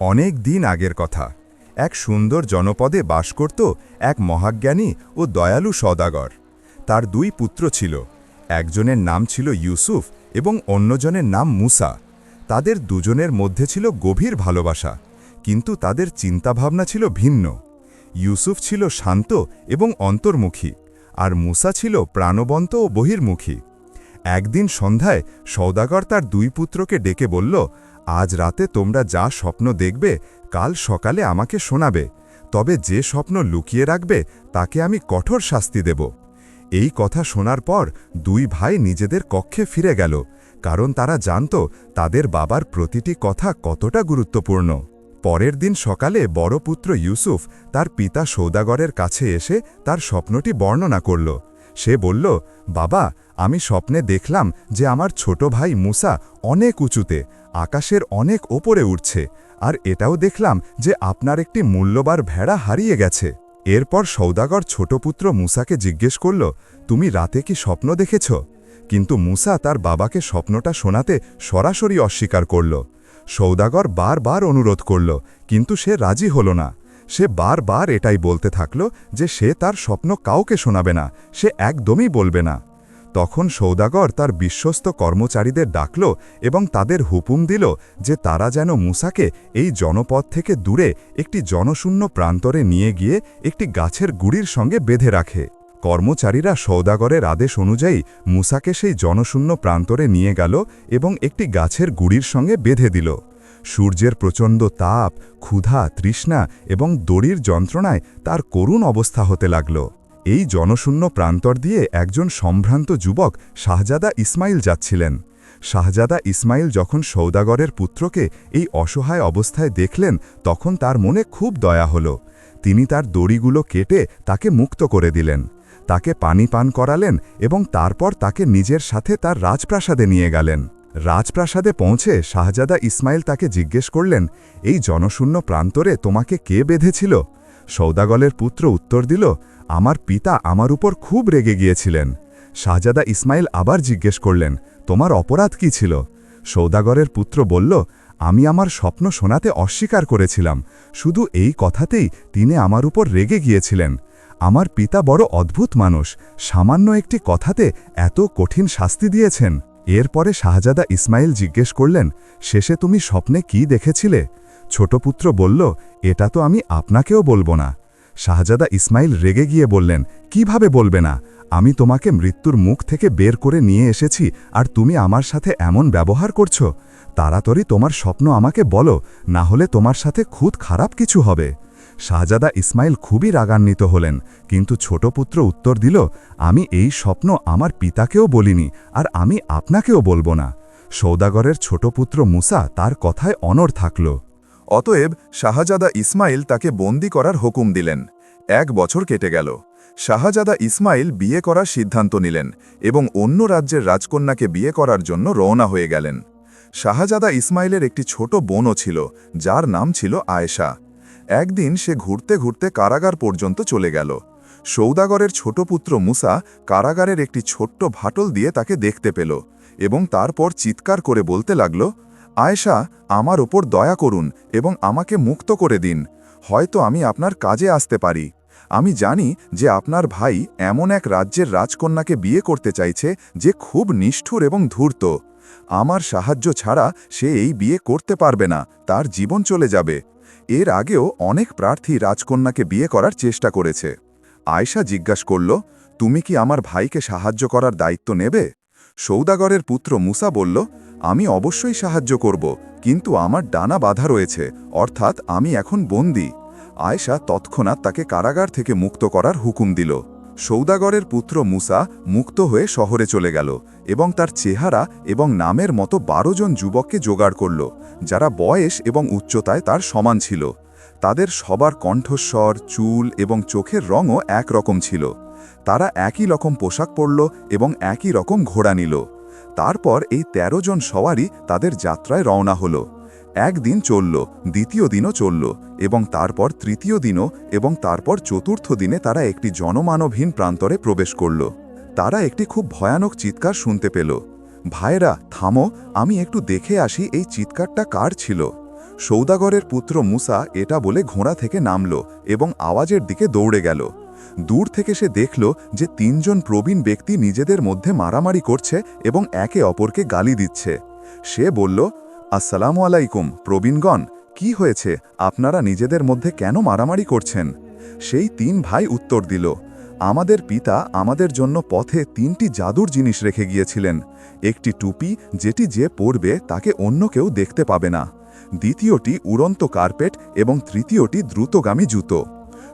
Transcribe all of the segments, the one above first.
অনেক দিন আগের কথা। এক সুন্দর জনপদে বাস করত এক মহাজ্ঞানী ও দয়ালু সদাগর। তার দুই পুত্র ছিল। একজনের নাম ছিল ইউসুফ এবং অন্যজনের নাম মুসা। তাদের দুজনের মধ্যে ছিল গভীর ভালোবাসা, কিন্তু তাদের চিন্তাভাবনা ছিল ভিন্ন। ইউসুফ ছিল শান্ত এবং অন্তর্মুখী, আর মুসা ছিল প্রাণবন্ত ও বহির্মুখী। একদিন সন্ধ্যায় সৌদাগর তার দুই পুত্রকে ডেকে বলল আজ রাতে তোমরা যা স্বপ্ন দেখবে, কাল সকালে আমাকে শোনাবে। তবে যে স্বপ্ন লুকিয়ে রাখবে, তাকে আমি কঠোর শাস্তি দেব। এই কথা শোনার পর দুই ভাই নিজেদের কক্ষে ফিরে গেল, কারণ তারা জানত তাদের বাবার প্রতিটি কথা কতটা গুরুত্বপূর্ণ। পরের দিন সকালে বড় পুত্র ইউসুফ তার পিতা সৌদাগরের কাছে এসে তার স্বপ্নটি বর্ণনা করল। সে বলল, বাবা, আমি স্বপ্নে দেখলাম যে আমার ছোট ভাই মুসা অনেক উঁচুতে, আকাশের অনেক ওপরে উঠছে আর এটাও দেখলাম যে আপনার একটি মূল্যবার ভেড়া হারিয়ে গেছে। এরপর সৌদাগর ছোট পুত্র মুসাকে জিজ্ঞেস করল, তুমি রাতে কি স্বপ্ন দেখেছ? কিন্তু মুসা তার বাবাকে স্বপ্নটা শোনাতে সরাসরি অস্বীকার করল। সৌদাগর বারবার অনুরোধ করল, কিন্তু সে রাজি হল না। সে বারবার এটাই বলতে থাকল যে সে তার স্বপ্ন কাউকে শোনাবে না, সে একদমই বলবে না। তখন সৌদাগর তার বিশ্বস্ত কর্মচারীদের ডাকল এবং তাদের হুকুম দিল যে তারা যেন মুসাকে এই জনপদ থেকে দূরে একটি জনশূন্য প্রান্তরে নিয়ে গিয়ে একটি গাছের গুড়ির সঙ্গে বেঁধে রাখে। কর্মচারীরা সৌদাগরের আদেশ অনুযায়ী মুসাকে সেই জনশূন্য প্রান্তরে নিয়ে গেল এবং একটি গাছের গুড়ির সঙ্গে বেঁধে দিল। সূর্যের প্রচণ্ড তাপ, ক্ষুধা, তৃষ্ণা এবং দড়ির যন্ত্রণায় তার করুণ অবস্থা হতে লাগল। এই জনশূন্য প্রান্তর দিয়ে একজন সম্ভ্রান্ত যুবক শাহজাদা ইসমাইল যাচ্ছিলেন। শাহজাদা ইসমাইল যখন সৌদাগরের পুত্রকে এই অসহায় অবস্থায় দেখলেন, তখন তার মনে খুব দয়া হল। তিনি তার দড়িগুলো কেটে তাকে মুক্ত করে দিলেন। তাকে পানি পান করালেন এবং তারপর তাকে নিজের সাথে তার রাজপ্রাসাদে নিয়ে গেলেন। রাজপ্রাসাদে পৌঁছে শাহজাদা ইসমাইল তাকে জিজ্ঞেস করলেন, এই জনশূন্য প্রান্তরে তোমাকে কে বেঁধেছিল? সৌদাগলের পুত্র উত্তর দিল, আমার পিতা আমার উপর খুব রেগে গিয়েছিলেন। শাহজাদা ইসমাইল আবার জিজ্ঞেস করলেন, তোমার অপরাধ কি ছিল? সৌদাগরের পুত্র বলল, আমি আমার স্বপ্ন শোনাতে অস্বীকার করেছিলাম। শুধু এই কথাতেই তিনি আমার উপর রেগে গিয়েছিলেন। আমার পিতা বড় অদ্ভুত মানুষ। সামান্য একটি কথাতে এত কঠিন শাস্তি দিয়েছেন। এরপরে শাহজাদা ইসমাইল জিজ্ঞেস করলেন, শেষে তুমি স্বপ্নে কি দেখেছিলে? ছোট পুত্র বলল, এটা তো আমি আপনাকেও বলব না। শাহজাদা ইসমাইল রেগে গিয়ে বললেন, কীভাবে বলবে না? আমি তোমাকে মৃত্যুর মুখ থেকে বের করে নিয়ে এসেছি, আর তুমি আমার সাথে এমন ব্যবহার করছ। তাড়াতাড়ি তোমার স্বপ্ন আমাকে বলো, না হলে তোমার সাথে খুদ খারাপ কিছু হবে। শাহজাদা ইসমাইল খুবই রাগান্বিত হলেন, কিন্তু ছোট পুত্র উত্তর দিল, আমি এই স্বপ্ন আমার পিতাকেও বলিনি আর আমি আপনাকেও বলব না। সৌদাগরের ছোট পুত্র মুসা তার কথায় অনর থাকল। অতএব শাহজাদা ইসমাইল তাকে বন্দি করার হুকুম দিলেন। এক বছর কেটে গেল। শাহজাদা ইসমাইল বিয়ে করার সিদ্ধান্ত নিলেন এবং অন্য রাজ্যের রাজকন্যাকে বিয়ে করার জন্য রওনা হয়ে গেলেন। শাহজাদা ইসমাইলের একটি ছোট বোনও ছিল, যার নাম ছিল আয়েশা। একদিন সে ঘুরতে ঘুরতে কারাগার পর্যন্ত চলে গেল। সৌদাগরের ছোট পুত্র মুসা কারাগারের একটি ছোট্ট ভাটল দিয়ে তাকে দেখতে পেল এবং তারপর চিৎকার করে বলতে লাগল, আয়েশা, আমার ওপর দয়া করুন এবং আমাকে মুক্ত করে দিন। হয়তো আমি আপনার কাজে আসতে পারি। আমি জানি যে আপনার ভাই এমন এক রাজ্যের রাজকন্যাকে বিয়ে করতে চাইছে যে খুব নিষ্ঠুর এবং ধূর্ত। আমার সাহায্য ছাড়া সে এই বিয়ে করতে পারবে না, তার জীবন চলে যাবে। এর আগেও অনেক প্রার্থী রাজকন্যাকে বিয়ে করার চেষ্টা করেছে। আয়শা জিজ্ঞাস করল, তুমি কি আমার ভাইকে সাহায্য করার দায়িত্ব নেবে? সৌদাগরের পুত্র মুসা বলল, আমি অবশ্যই সাহায্য করব, কিন্তু আমার ডানা বাধা রয়েছে, অর্থাৎ আমি এখন বন্দি। আয়শা তৎক্ষণাৎ তাকে কারাগার থেকে মুক্ত করার হুকুম দিল। সৌদাগরের পুত্র মুসা মুক্ত হয়ে শহরে চলে গেল এবং তার চেহারা এবং নামের মতো বারো জন যুবককে জোগাড় করল, যারা বয়স এবং উচ্চতায় তার সমান ছিল। তাদের সবার কণ্ঠস্বর, চুল এবং চোখের রঙও একরকম ছিল। তারা একই রকম পোশাক পরল এবং একই রকম ঘোড়া নিল। তারপর এই ১৩ জন সওয়ারি তাদের যাত্রায় রওনা হলো। একদিন চলল, দ্বিতীয় দিনও চলল, এবং তারপর তৃতীয় দিনও এবং তারপর চতুর্থ দিনে তারা একটি জনমানবহীন প্রান্তরে প্রবেশ করল। তারা একটি খুব ভয়ানক চিৎকার শুনতে পেল। ভাইরা থামো, আমি একটু দেখে আসি এই চিৎকারটা কার ছিল? সৌদাগরের পুত্র মুসা এটা বলে ঘোড়া থেকে নামল এবং আওয়াজের দিকে দৌড়ে গেল। দূর থেকে সে দেখল যে তিনজন প্রবীণ ব্যক্তি নিজেদের মধ্যে মারামারি করছে এবং একে অপরকে গালি দিচ্ছে। সে বলল আসসালামু আলাইকুম, প্রবীণগণ। কি হয়েছে? আপনারা নিজেদের মধ্যে কেন মারামারি করছেন? সেই তিন ভাই উত্তর দিল, আমাদের পিতা আমাদের জন্য পথে তিনটি জাদুর জিনিস রেখে গিয়েছিলেন। একটি টুপি যেটি যে পরবে তাকে অন্য কেউ দেখতে পাবে না। দ্বিতীয়টি উড়ন্ত কার্পেট এবং তৃতীয়টি দ্রুতগামী জুতো।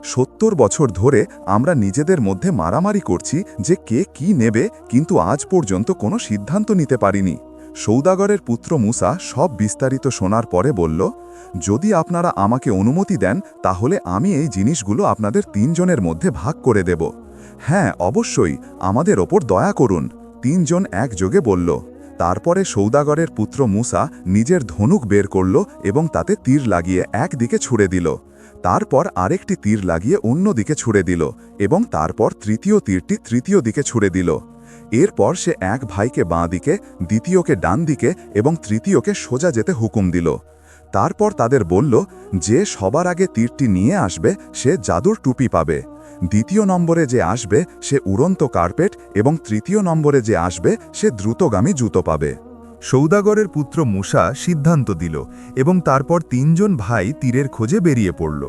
সত্তর বছর ধরে আমরা নিজেদের মধ্যে মারামারি করছি যে কে কি নেবে, কিন্তু আজ পর্যন্ত কোনো সিদ্ধান্ত নিতে পারিনি। সৌদাগরের পুত্র মুসা সব বিস্তারিত শোনার পরে বলল, যদি আপনারা আমাকে অনুমতি দেন, তাহলে আমি এই জিনিসগুলো আপনাদের তিনজনের মধ্যে ভাগ করে দেব। হ্যাঁ অবশ্যই, আমাদের ওপর দয়া করুন। তিনজন একযোগে বলল। তারপরে সৌদাগরের পুত্র মুসা নিজের ধনুক বের করল এবং তাতে তীর লাগিয়ে একদিকে ছুড়ে দিল। তারপর আরেকটি তীর লাগিয়ে অন্য দিকে ছুড়ে দিল এবং তারপর তৃতীয় তীরটি তৃতীয় দিকে ছুড়ে দিল। এরপর সে এক ভাইকে বাঁ দিকে, দ্বিতীয়কে ডান দিকে এবং তৃতীয়কে সোজা যেতে হুকুম দিল। তারপর তাদের বলল, যে সবার আগে তীরটি নিয়ে আসবে, সে জাদুর টুপি পাবে। দ্বিতীয় নম্বরে যে আসবে, সে উড়ন্ত কার্পেট এবং তৃতীয় নম্বরে যে আসবে, সে দ্রুতগামী জুতো পাবে। সৌদাগরের পুত্র মুসা সিদ্ধান্ত দিল এবং তারপর তিনজন ভাই তীরের খোঁজে বেরিয়ে পড়ল।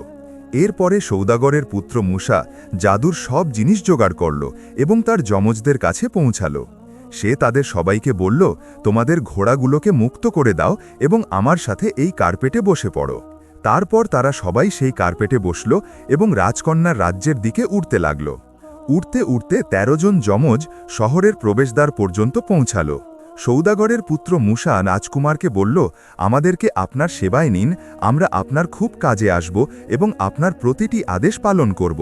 এরপরে সৌদাগরের পুত্র মুসা জাদুর সব জিনিস জোগাড় করল এবং তার যমজদের কাছে পৌঁছালো। সে তাদের সবাইকে বলল, তোমাদের ঘোড়াগুলোকে মুক্ত করে দাও এবং আমার সাথে এই কার্পেটে বসে পড়ো। তারপর তারা সবাই সেই কার্পেটে বসল এবং রাজকন্যার রাজ্যের দিকে উঠতে লাগল। উঠতে উঠতে ১৩ জন যমজ শহরের প্রবেশদ্বার পর্যন্ত পৌঁছালো। সৌদাগরের পুত্র মুসা রাজকুমারকে বলল, আমাদেরকে আপনার সেবায় নিন, আমরা আপনার খুব কাজে আসব এবং আপনার প্রতিটি আদেশ পালন করব।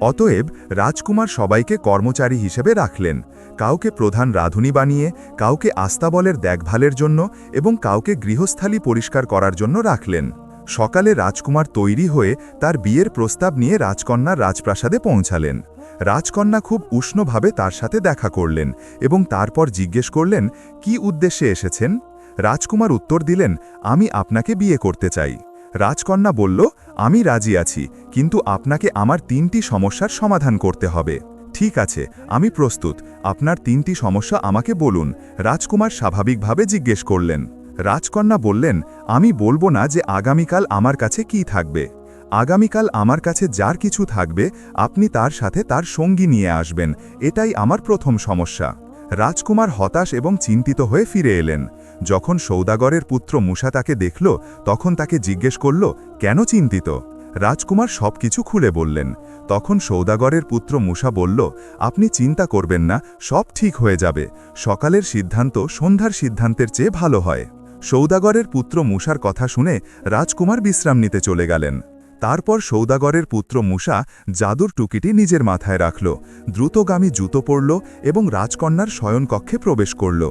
অতএব রাজকুমার সবাইকে কর্মচারী হিসেবে রাখলেন। কাউকে প্রধান রাধুনী বানিয়ে, কাউকে আস্তাবলের দেখভালের জন্য এবং কাউকে গৃহস্থালী পরিষ্কার করার জন্য রাখলেন। সকালে রাজকুমার তৈরি হয়ে তার বিয়ের প্রস্তাব নিয়ে রাজকন্যার রাজপ্রাসাদে পৌঁছালেন। রাজকন্যা খুব উষ্ণভাবে তার সাথে দেখা করলেন এবং তারপর জিজ্ঞেস করলেন, কি উদ্দেশ্যে এসেছেন? রাজকুমার উত্তর দিলেন, আমি আপনাকে বিয়ে করতে চাই। রাজকন্যা বলল, আমি রাজি আছি, কিন্তু আপনাকে আমার তিনটি সমস্যার সমাধান করতে হবে। ঠিক আছে, আমি প্রস্তুত, আপনার তিনটি সমস্যা আমাকে বলুন। রাজকুমার স্বাভাবিকভাবে জিজ্ঞেস করলেন। রাজকন্যা বললেন, আমি বলব না যে আগামীকাল আমার কাছে কি থাকবে। আগামীকাল আমার কাছে যার কিছু থাকবে, আপনি তার সাথে তার সঙ্গী নিয়ে আসবেন। এটাই আমার প্রথম সমস্যা। রাজকুমার হতাশ এবং চিন্তিত হয়ে ফিরে এলেন। যখন সৌদাগরের পুত্র মুসা তাকে দেখল, তখন তাকে জিজ্ঞেস করল, কেন চিন্তিত? রাজকুমার সবকিছু খুলে বললেন। তখন সৌদাগরের পুত্র মুসা বলল, আপনি চিন্তা করবেন না, সব ঠিক হয়ে যাবে। সকালের সিদ্ধান্ত সন্ধ্যার সিদ্ধান্তের চেয়ে ভালো হয়। সৌদাগরের পুত্র মুসার কথা শুনে রাজকুমার বিশ্রাম নিতে চলে গেলেন। তারপর সৌদাগরের পুত্র মুসা জাদুর টুকিটি নিজের মাথায় রাখল, দ্রুতগামী জুতো পরল এবং রাজকন্যার শয়নকক্ষে প্রবেশ করল।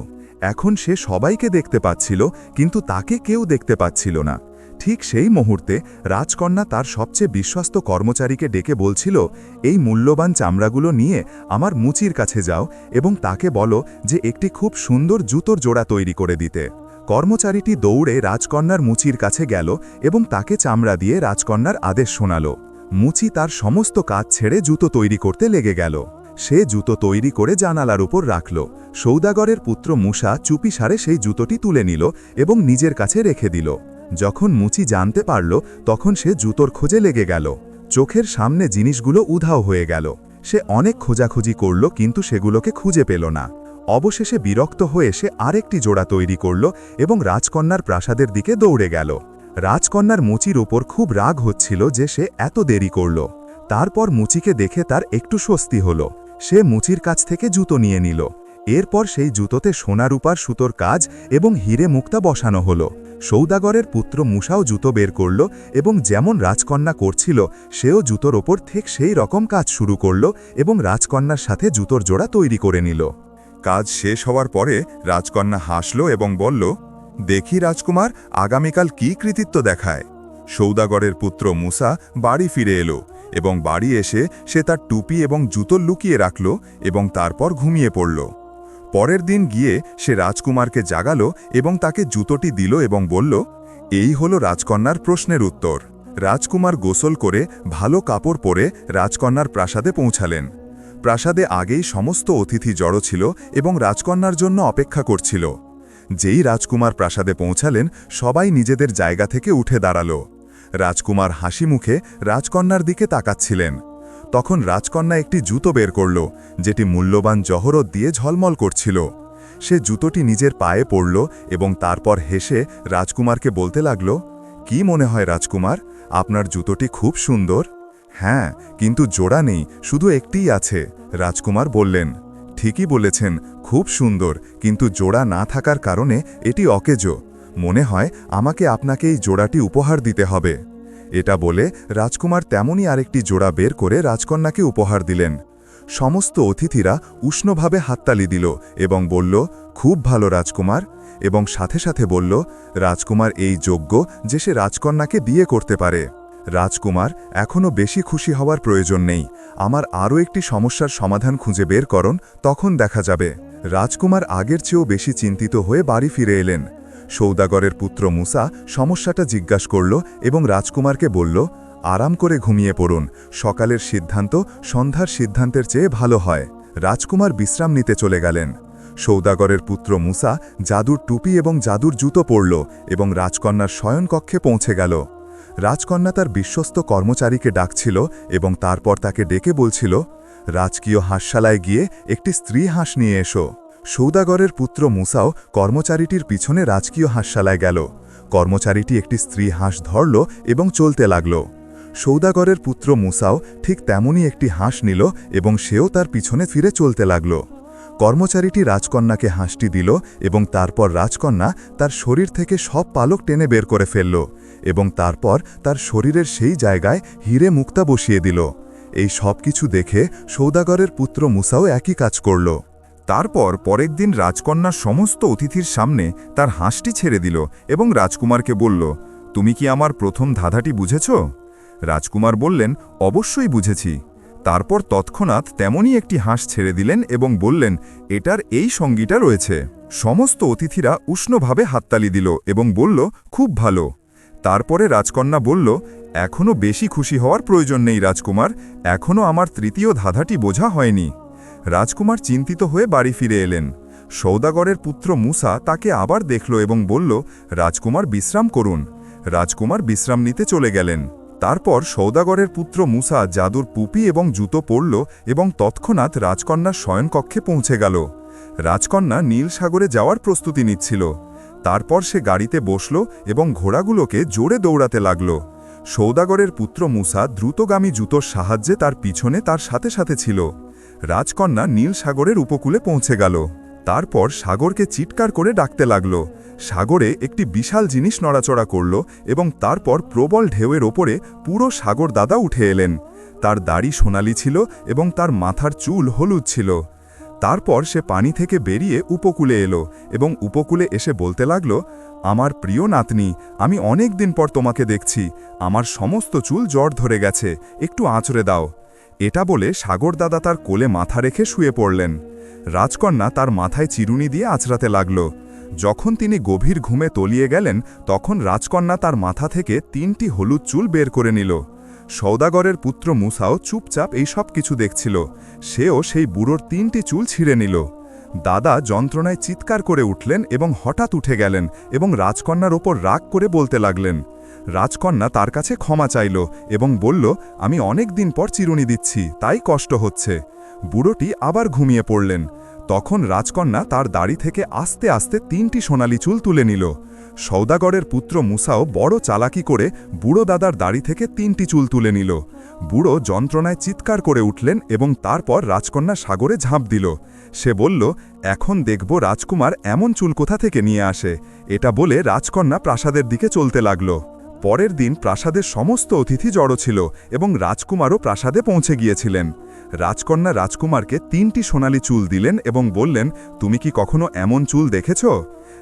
এখন সে সবাইকে দেখতে পাচ্ছিল, কিন্তু তাকে কেউ দেখতে পাচ্ছিল না। ঠিক সেই মুহূর্তে রাজকন্যা তার সবচেয়ে বিশ্বস্ত কর্মচারীকে ডেকে বলছিল, এই মূল্যবান চামড়াগুলো নিয়ে আমার মুচির কাছে যাও এবং তাকে বলো যে একটি খুব সুন্দর জুতোর জোড়া তৈরি করে দিতে। কর্মচারীটি দৌড়ে রাজকন্যার মুচির কাছে গেল এবং তাকে চামড়া দিয়ে রাজকন্যার আদেশ শোনাল। মুচি তার সমস্ত কাজ ছেড়ে জুতো তৈরি করতে লেগে গেল। সে জুতো তৈরি করে জানালার উপর রাখল। সৌদাগরের পুত্র মুসা চুপি সারে সেই জুতোটি তুলে নিল এবং নিজের কাছে রেখে দিল। যখন মুচি জানতে পারল, তখন সে জুতোর খোঁজে লেগে গেল। চোখের সামনে জিনিসগুলো উধাও হয়ে গেল। সে অনেক খোঁজাখুঁজি করল, কিন্তু সেগুলোকে খুঁজে পেল না। অবশেষে বিরক্ত হয়ে সে আরেকটি জোড়া তৈরি করল এবং রাজকন্যার প্রাসাদের দিকে দৌড়ে গেল। রাজকন্যার মুচির ওপর খুব রাগ হচ্ছিল যে সে এত দেরি করল। তারপর মুচিকে দেখে তার একটু স্বস্তি হল। সে মুচির কাছ থেকে জুতো নিয়ে নিল। এরপর সেই জুতোতে সোনা রূপার সুতোর কাজ এবং হিরে মুক্তা বসানো হল। সৌদাগরের পুত্র মুসাও জুতো বের করল এবং যেমন রাজকন্যা করছিল, সেও জুতোর ওপর ঠিক সেই রকম কাজ শুরু করল এবং রাজকন্যার সাথে জুতোর জোড়া তৈরি করে নিল। কাজ শেষ হওয়ার পরে রাজকন্যা হাসল এবং বলল, দেখি রাজকুমার, আগামীকাল কি কৃতিত্ব দেখায়? সৌদাগরের পুত্র মুসা বাড়ি ফিরে এলো এবং বাড়ি এসে সে তার টুপি এবং জুতো লুকিয়ে রাখল এবং তারপর ঘুমিয়ে পড়ল। পরের দিন গিয়ে সে রাজকুমারকে জাগালো এবং তাকে জুতোটি দিল এবং বলল, এই হলো রাজকন্যার প্রশ্নের উত্তর। রাজকুমার গোসল করে ভালো কাপড় পরে রাজকন্যার প্রাসাদে পৌঁছালেন। প্রাসাদে আগেই সমস্ত অতিথি জড়ো ছিল এবং রাজকন্যার জন্য অপেক্ষা করছিল। যেই রাজকুমার প্রাসাদে পৌঁছালেন, সবাই নিজেদের জায়গা থেকে উঠে দাঁড়াল। রাজকুমার হাসি মুখে রাজকন্যার দিকে তাকাচ্ছিলেন। তখন রাজকন্যা একটি জুতো বের করল, যেটি মূল্যবান জহরত দিয়ে ঝলমল করছিল। সে জুতোটি নিজের পায়ে পড়ল এবং তারপর হেসে রাজকুমারকে বলতে লাগল, কি মনে হয় রাজকুমার, আপনার জুতোটি খুব সুন্দর? হ্যাঁ কিন্তু জোড়া নেই, শুধু একটিই আছে, রাজকুমার বললেন। ঠিকই বলেছেন, খুব সুন্দর, কিন্তু জোড়া না থাকার কারণে এটি অকেজো। মনে হয় আমাকে আপনাকে এই জোড়াটি উপহার দিতে হবে। এটা বলে রাজকুমার তেমনই আরেকটি জোড়া বের করে রাজকন্যাকে উপহার দিলেন। সমস্ত অতিথিরা উষ্ণভাবে হাততালি দিল এবং বলল, খুব ভালো রাজকুমার। এবং সাথে সাথে বলল, রাজকুমার এই যোগ্য যে সে রাজকন্যাকে বিয়ে করতে পারে। রাজকুমার এখনও বেশি খুশি হওয়ার প্রয়োজন নেই। আমার আরও একটি সমস্যার সমাধান খুঁজে বের করুন, তখন দেখা যাবে। রাজকুমার আগের চেয়েও বেশি চিন্তিত হয়ে বাড়ি ফিরে এলেন। সৌদাগরের পুত্র মুসা সমস্যাটা জিজ্ঞাসা করল এবং রাজকুমারকে বলল, আরাম করে ঘুমিয়ে পড়ুন। সকালের সিদ্ধান্ত সন্ধ্যার সিদ্ধান্তের চেয়ে ভালো হয়। রাজকুমার বিশ্রাম নিতে চলে গেলেন। সৌদাগরের পুত্র মুসা জাদুর টুপি এবং জাদুর জুতো পরল এবং রাজকন্যার শয়নকক্ষে পৌঁছে গেল। রাজকন্যা তার বিশ্বস্ত কর্মচারীকে ডাকছিল এবং তারপর তাকে ডেকে বলছিল, রাজকীয় হাঁসশালায় গিয়ে একটি স্ত্রী হাঁস নিয়ে এসো। সৌদাগরের পুত্র মুসাও কর্মচারীটির পিছনে রাজকীয় হাঁসশালায় গেল। কর্মচারীটি একটি স্ত্রী হাঁস ধরল এবং চলতে লাগল। সৌদাগরের পুত্র মুসাও ঠিক তেমনই একটি হাঁস নিল এবং সেও তার পিছনে ফিরে চলতে লাগল। কর্মচারীটি রাজকন্যাকে হাঁসটি দিল এবং তারপর রাজকন্যা তার শরীর থেকে সব পালক টেনে বের করে ফেলল। এবং তারপর তার শরীরের সেই জায়গায় হিরে মুক্তা বসিয়ে দিল। এই সব কিছু দেখে সৌদাগরের পুত্র মুসাও একই কাজ করল। তারপর পরের দিন রাজকন্যার সমস্ত অতিথির সামনে তার হাঁসটি ছেড়ে দিল এবং রাজকুমারকে বলল, তুমি কি আমার প্রথম ধাঁধাটি বুঝেছ? রাজকুমার বললেন, অবশ্যই বুঝেছি। তারপর তৎক্ষণাৎ তেমনই একটি হাঁস ছেড়ে দিলেন এবং বললেন, এটার এই সঙ্গীটা রয়েছে। সমস্ত অতিথিরা উষ্ণভাবে হাততালি দিল এবং বলল, খুব ভালো। তারপরে রাজকন্যা বলল এখনও বেশি খুশি হওয়ার প্রয়োজন নেই রাজকুমার এখনও আমার তৃতীয় ধাঁধাটি বোঝা হয়নি। রাজকুমার চিন্তিত হয়ে বাড়ি ফিরে এলেন। সৌদাগরের পুত্র মুসা তাকে আবার দেখল এবং বলল, রাজকুমার বিশ্রাম করুন। রাজকুমার বিশ্রাম নিতে চলে গেলেন। তারপর সৌদাগরের পুত্র মুসা জাদুর পুপি এবং জুতো পরল এবং তৎক্ষণাৎ রাজকন্যার শয়নকক্ষে পৌঁছে গেল। রাজকন্যা নীল সাগরে যাওয়ার প্রস্তুতি নিচ্ছিল। তারপর সে গাড়িতে বসল এবং ঘোড়াগুলোকে জোরে দৌড়াতে লাগল। সৌদাগরের পুত্র মুসা দ্রুতগামী জুতোর সাহায্যে তার পিছনে তার সাথে সাথে ছিল। রাজকন্যা নীল সাগরের উপকূলে পৌঁছে গেল। তারপর সাগরকে চিৎকার করে ডাকতে লাগল। সাগরে একটি বিশাল জিনিস নড়াচড়া করল এবং তারপর প্রবল ঢেউয়ের ওপরে পুরো সাগর দাদা উঠে এলেন। তার দাড়ি সোনালি ছিল এবং তার মাথার চুল হলুদ ছিল। তারপর সে পানি থেকে বেরিয়ে উপকূলে এলো এবং উপকূলে এসে বলতে লাগল, আমার প্রিয় নাতনি, আমি অনেক দিন পর তোমাকে দেখছি। আমার সমস্ত চুল জ্বর ধরে গেছে, একটু আঁচড়ে দাও। এটা বলে সাগরদাদা তার কোলে মাথা রেখে শুয়ে পড়লেন। রাজকন্যা তার মাথায় চিরুনি দিয়ে আঁচড়াতে লাগল। যখন তিনি গভীর ঘুমে তলিয়ে গেলেন, তখন রাজকন্যা তার মাথা থেকে তিনটি হলুদ চুল বের করে নিল। সৌদাগরের পুত্র মুসাও চুপচাপ এই সব কিছু দেখছিল। সেও সেই বুড়োর তিনটি চুল ছিঁড়ে নিল। দাদা যন্ত্রণায় চিৎকার করে উঠলেন এবং হঠাৎ উঠে গেলেন এবং রাজকন্যার ওপর রাগ করে বলতে লাগলেন। রাজকন্যা তার কাছে ক্ষমা চাইল এবং বলল, আমি অনেক দিন পর চিরুনি দিচ্ছি, তাই কষ্ট হচ্ছে। বুড়োটি আবার ঘুমিয়ে পড়লেন। তখন রাজকন্যা তার দাড়ি থেকে আস্তে আস্তে তিনটি সোনালি চুল তুলে নিল। সৌদাগরের পুত্র মুসাও বড় চালাকি করে বুড়ো দাদার দাড়ি থেকে তিনটি চুল তুলে নিল। বুড়ো যন্ত্রণায় চিৎকার করে উঠলেন এবং তারপর রাজকন্যা সাগরে ঝাঁপ দিল। সে বলল, এখন দেখব রাজকুমার এমন চুল কোথা থেকে নিয়ে আসে। এটা বলে রাজকন্যা প্রাসাদের দিকে চলতে লাগল। পরের দিন প্রাসাদের সমস্ত অতিথি জড়ো ছিল এবং রাজকুমারও প্রাসাদে পৌঁছে গিয়েছিলেন। রাজকন্যা রাজকুমারকে তিনটি সোনালি চুল দিলেন এবং বললেন, তুমি কি কখনো এমন চুল দেখেছ?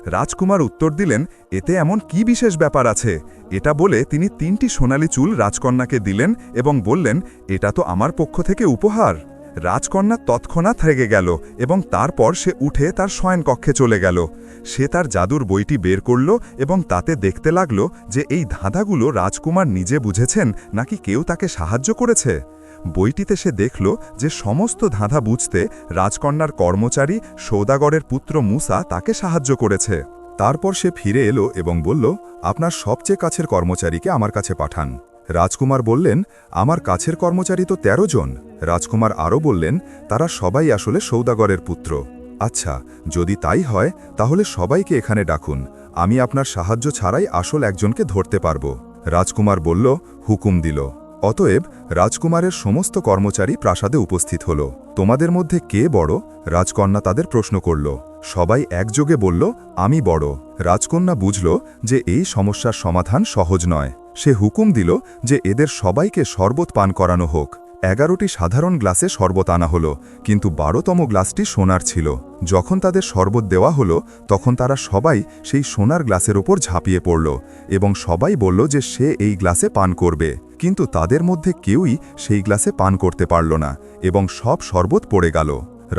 রাজকুমার উত্তর দিলেন, এতে এমন কি বিশেষ ব্যাপার আছে? এটা বলে তিনি তিনটি সোনালি চুল রাজকন্যাকে দিলেন এবং বললেন, এটা তো আমার পক্ষ থেকে উপহার। রাজকন্যা তৎক্ষণাৎ রেগে গেল এবং তারপর সে উঠে তার শয়নকক্ষে চলে গেল। সে তার জাদুর বইটি বের করল এবং তাতে দেখতে লাগল যে এই ধাঁধাগুলো রাজকুমার নিজে বুঝেছেন নাকি কেউ তাকে সাহায্য করেছে। বইটিতে সে দেখল যে সমস্ত ধাঁধা বুঝতে রাজকন্যার কর্মচারী সৌদাগরের পুত্র মুসা তাকে সাহায্য করেছে। তারপর সে ফিরে এলো এবং বলল, আপনার সবচেয়ে কাছের কর্মচারীকে আমার কাছে পাঠান। রাজকুমার বললেন, আমার কাছের কর্মচারী তো ১৩ জন। রাজকুমার আরও বললেন, তারা সবাই আসলে সৌদাগরের পুত্র। আচ্ছা যদি তাই হয়, তাহলে সবাইকে এখানে ডাকুন। আমি আপনার সাহায্য ছাড়াই আসল একজনকে ধরতে পারব। রাজকুমার বলল, হুকুম দিল। অতএব রাজকুমারের সমস্ত কর্মচারী প্রাসাদে উপস্থিত হল। তোমাদের মধ্যে কে বড়? রাজকন্যা তাদের প্রশ্ন করল। সবাই একযোগে বলল, আমি বড়। রাজকন্যা বুঝল যে এই সমস্যার সমাধান সহজ নয়। সে হুকুম দিল যে এদের সবাইকে শরবত পান করানো হোক। এগারোটি সাধারণ গ্লাসে শরবত আনা হলো, কিন্তু বারোতম গ্লাসটি সোনার ছিল। যখন তাদের শরবত দেওয়া হলো, তখন তারা সবাই সেই সোনার গ্লাসের ওপর ঝাঁপিয়ে পড়ল এবং সবাই বলল যে সে এই গ্লাসে পান করবে। কিন্তু তাদের মধ্যে কেউই সেই গ্লাসে পান করতে পারল না এবং সব শরবত পড়ে গেল।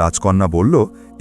রাজকন্যা বলল,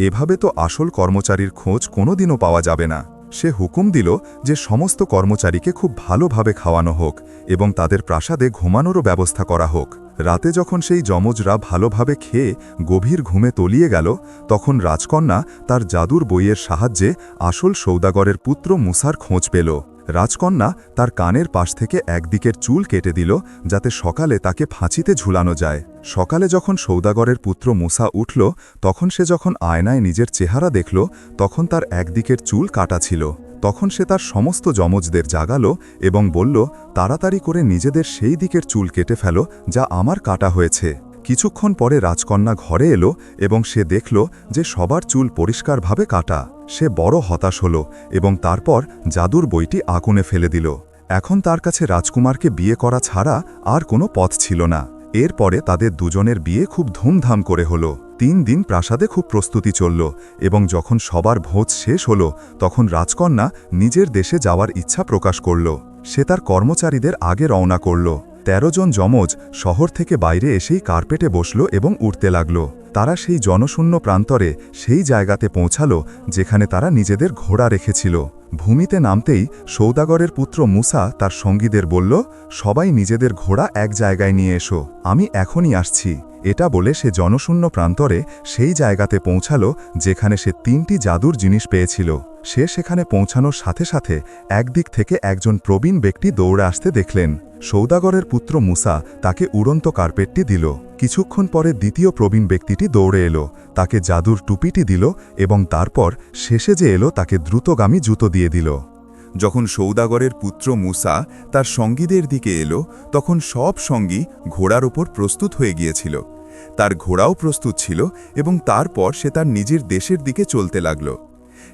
এভাবে তো আসল কর্মচারীর খোঁজ কোনোদিনও পাওয়া যাবে না সে হুকুম দিল যে সমস্ত কর্মচারীকে খুব ভালোভাবে খাওয়ানো হোক এবং তাদের প্রাসাদে ঘুমানোরও ব্যবস্থা করা হোক। রাতে যখন সেই যমজরা ভালোভাবে খেয়ে গভীর ঘুমে তলিয়ে গেল, তখন রাজকন্যা তার জাদুর বইয়ের সাহায্যে আসল সৌদাগরের পুত্র মুসার খোঁজ পেল। রাজকন্যা তার কানের পাশ থেকে একদিকের চুল কেটে দিল, যাতে সকালে তাকে ফাঁচিতে ঝুলানো যায়। সকালে যখন সৌদাগরের পুত্র মুসা উঠল, তখন সে যখন আয়নায় নিজের চেহারা দেখল, তখন তার একদিকের চুল কাটা ছিল। তখন সে তার সমস্ত যমজদের জাগালো এবং বলল, তাড়াতাড়ি করে নিজেদের সেই দিকের চুল কেটে ফেল, যা আমার কাটা হয়েছে। কিছুক্ষণ পরে রাজকন্যা ঘরে এলো এবং সে দেখল যে সবার চুল পরিষ্কারভাবে কাটা। সে বড় হতাশ হল এবং তারপর জাদুর বইটি আগুনে ফেলে দিল। এখন তার কাছে রাজকুমারকে বিয়ে করা ছাড়া আর কোনো পথ ছিল না। এরপরে তাদের দুজনের বিয়ে খুব ধুমধাম করে হলো। তিন দিন প্রাসাদে খুব প্রস্তুতি চলল এবং যখন সবার ভোজ শেষ হল, তখন রাজকন্যা নিজের দেশে যাওয়ার ইচ্ছা প্রকাশ করল। সে তার কর্মচারীদের আগে রওনা করল। তেরো জন যমজ শহর থেকে বাইরে এসেই কার্পেটে বসল এবং উঠতে লাগল। তারা সেই জনশূন্য প্রান্তরে সেই জায়গাতে পৌঁছালো যেখানে তারা নিজেদের ঘোড়া রেখেছিল। ভূমিতে নামতেই সৌদাগরের পুত্র মুসা তার সঙ্গীদের বলল, সবাই নিজেদের ঘোড়া এক জায়গায় নিয়ে এসো, আমি এখনই আসছি। এটা বলে সে জনশূন্য প্রান্তরে সেই জায়গাতে পৌঁছালো যেখানে সে তিনটি জাদুর জিনিস পেয়েছিল। সে সেখানে পৌঁছানোর সাথে সাথে একদিক থেকে একজন প্রবীণ ব্যক্তি দৌড়ে আসতে দেখলেন। সৌদাগরের পুত্র মুসা তাকে উড়ন্ত কার্পেটটি দিল। কিছুক্ষণ পরে দ্বিতীয় প্রবীণ ব্যক্তিটি দৌড়ে এলো, তাকে জাদুর টুপিটি দিল এবং তারপর শেষে যে এলো তাকে দ্রুতগামী জুতো দিয়ে দিল। যখন সৌদাগরের পুত্র মুসা তার সঙ্গীদের দিকে এলো, তখন সব সঙ্গী ঘোড়ার ওপর প্রস্তুত হয়ে গিয়েছিল। তার ঘোড়াও প্রস্তুত ছিল এবং তারপর সে তার নিজের দেশের দিকে চলতে লাগল।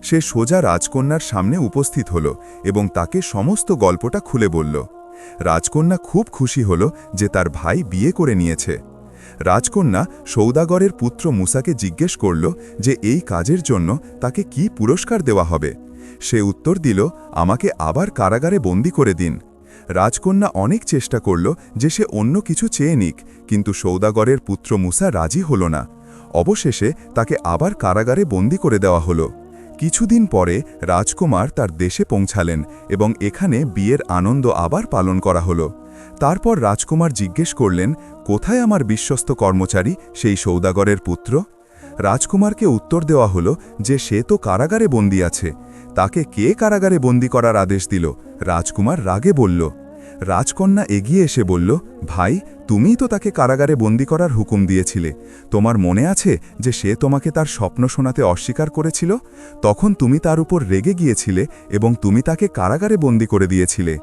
সে সোজা রাজকন্যার সামনে উপস্থিত হল এবং তাকে সমস্ত গল্পটা খুলে বলল। রাজকন্যা খুব খুশি হল যে তার ভাই বিয়ে করে নিয়েছে। রাজকন্যা সৌদাগরের পুত্র মুসাকে জিজ্ঞেস করল যে এই কাজের জন্য তাকে কি পুরস্কার দেওয়া হবে। সে উত্তর দিল, আমাকে আবার কারাগারে বন্দি করে দিন। রাজকন্যা অনেক চেষ্টা করল যে সে অন্য কিছু চেয়ে নিক, কিন্তু সৌদাগরের পুত্র মুসা রাজি হল না। অবশেষে তাকে আবার কারাগারে বন্দি করে দেওয়া হলো। কিছুদিন পরে রাজকুমার তার দেশে পৌঁছালেন এবং এখানে বিয়ের আনন্দ আবার পালন করা হলো। তারপর রাজকুমার জিজ্ঞেস করলেন, কোথায় আমার বিশ্বস্ত কর্মচারী, সেই সৌদাগরের পুত্র? রাজকুমারকে উত্তর দেওয়া হলো যে সে তো কারাগারে বন্দি আছে। তাকে কে কারাগারে বন্দি করার আদেশ দিল? রাজকুমার রাগে বলল। রাজকন্যা এগিয়ে এসে বলল, ভাই, তুমিই তো তাকে কারাগারে বন্দি করার হুকুম দিয়েছিলে। তোমার মনে আছে যে সে তোমাকে তার স্বপ্ন শোনাতে অস্বীকার করেছিল? তখন তুমি তার উপর রেগে গিয়েছিলে এবং তুমি তাকে কারাগারে বন্দি করে দিয়েছিলে।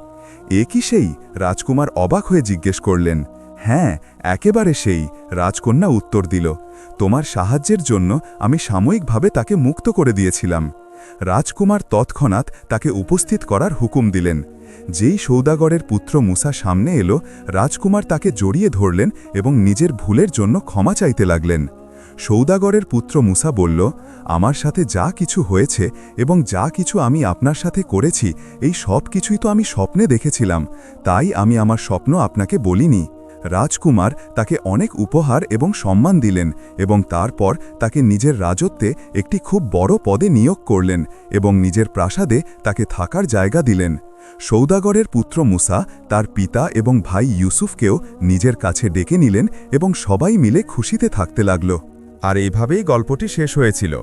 এ কি সেই? রাজকুমার অবাক হয়ে জিজ্ঞেস করলেন। হ্যাঁ একেবারে সেই। রাজকন্যা উত্তর দিল। তোমার সাহায্যের জন্য আমি সাময়িকভাবে তাকে মুক্ত করে দিয়েছিলাম। রাজকুমার তৎক্ষণাৎ তাকে উপস্থিত করার হুকুম দিলেন। যেই সৌদাগরের পুত্র মুসা সামনে এলো, রাজকুমার তাকে জড়িয়ে ধরলেন এবং নিজের ভুলের জন্য ক্ষমা চাইতে লাগলেন। সৌদাগরের পুত্র মুসা বলল, আমার সাথে যা কিছু হয়েছে এবং যা কিছু আমি আপনার সাথে করেছি, এই সব কিছুই তো আমি স্বপ্নে দেখেছিলাম। তাই আমি আমার স্বপ্ন আপনাকে বলিনি। রাজকুমার তাকে অনেক উপহার এবং সম্মান দিলেন এবং তারপর তাকে নিজের রাজত্বে একটি খুব বড় পদে নিয়োগ করলেন এবং নিজের প্রাসাদে তাকে থাকার জায়গা দিলেন। সৌদাগরের পুত্র মুসা তার পিতা এবং ভাই ইউসুফকেও নিজের কাছে ডেকে নিলেন এবং সবাই মিলে খুশিতে থাকতে লাগল। আর এইভাবেই গল্পটি শেষ হয়েছিল।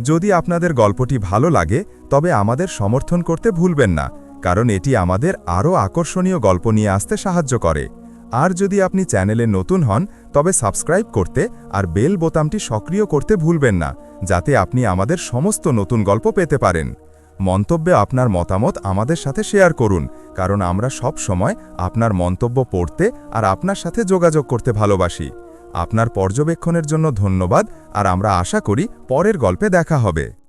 যদি আপনাদের গল্পটি ভালো লাগে, তবে আমাদের সমর্থন করতে ভুলবেন না, কারণ এটি আমাদের আরও আকর্ষণীয় গল্প নিয়ে আসতে সাহায্য করে। আর যদি আপনি চ্যানেলে নতুন হন, তবে সাবস্ক্রাইব করতে আর বেল বোতামটি সক্রিয় করতে ভুলবেন না, যাতে আপনি আমাদের সমস্ত নতুন গল্প পেতে পারেন। মন্তব্যে আপনার মতামত আমাদের সাথে শেয়ার করুন, কারণ আমরা সব সময় আপনার মন্তব্য পড়তে আর আপনার সাথে যোগাযোগ করতে ভালোবাসি। আপনার পর্যবেক্ষণের জন্য ধন্যবাদ, আর আমরা আশা করি পরের গল্পে দেখা হবে।